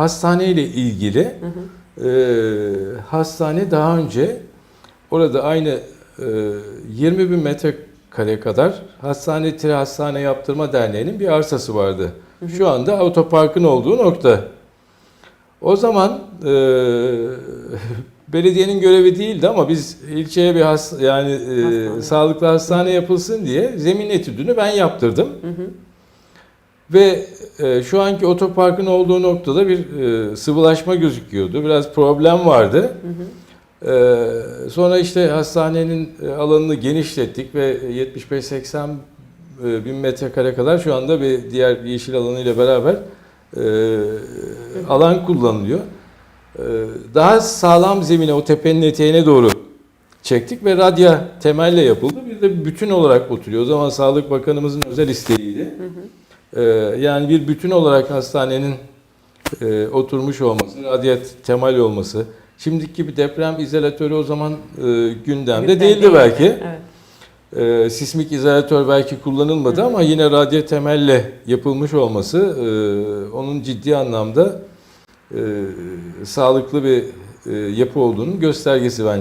hastane ile ilgili e, hastane daha önce orada aynı e, 20 bin metrekare kadar hastane tire hastane yaptırma derneğinin bir arsası vardı. Şu anda otoparkın olduğu nokta. O zaman e, belediyenin görevi değildi ama biz ilçeye bir has, yani e, Hastane. sağlıklı hastane yapılsın diye zemin etüdünü ben yaptırdım. Ve e, şu anki otoparkın olduğu noktada bir e, sıvılaşma gözüküyordu. Biraz problem vardı. E, sonra işte hastanenin e, alanını genişlettik ve 75-80 e, bin metrekare kadar şu anda bir diğer yeşil alanıyla beraber e, alan kullanılıyor. E, daha sağlam zemine o tepenin eteğine doğru çektik ve radya temelle yapıldı. Bir de bütün olarak oturuyor. O zaman Sağlık Bakanımızın özel isteğiydi. Ee, yani bir bütün olarak hastanenin e, oturmuş olması, radyat temel olması. Şimdiki gibi deprem izolatörü o zaman e, gündemde Gündem değildi belki. Evet. E, sismik izolatör belki kullanılmadı ama yine radyo temelle yapılmış olması e, onun ciddi anlamda e, sağlıklı bir e, yapı olduğunun göstergesi bence.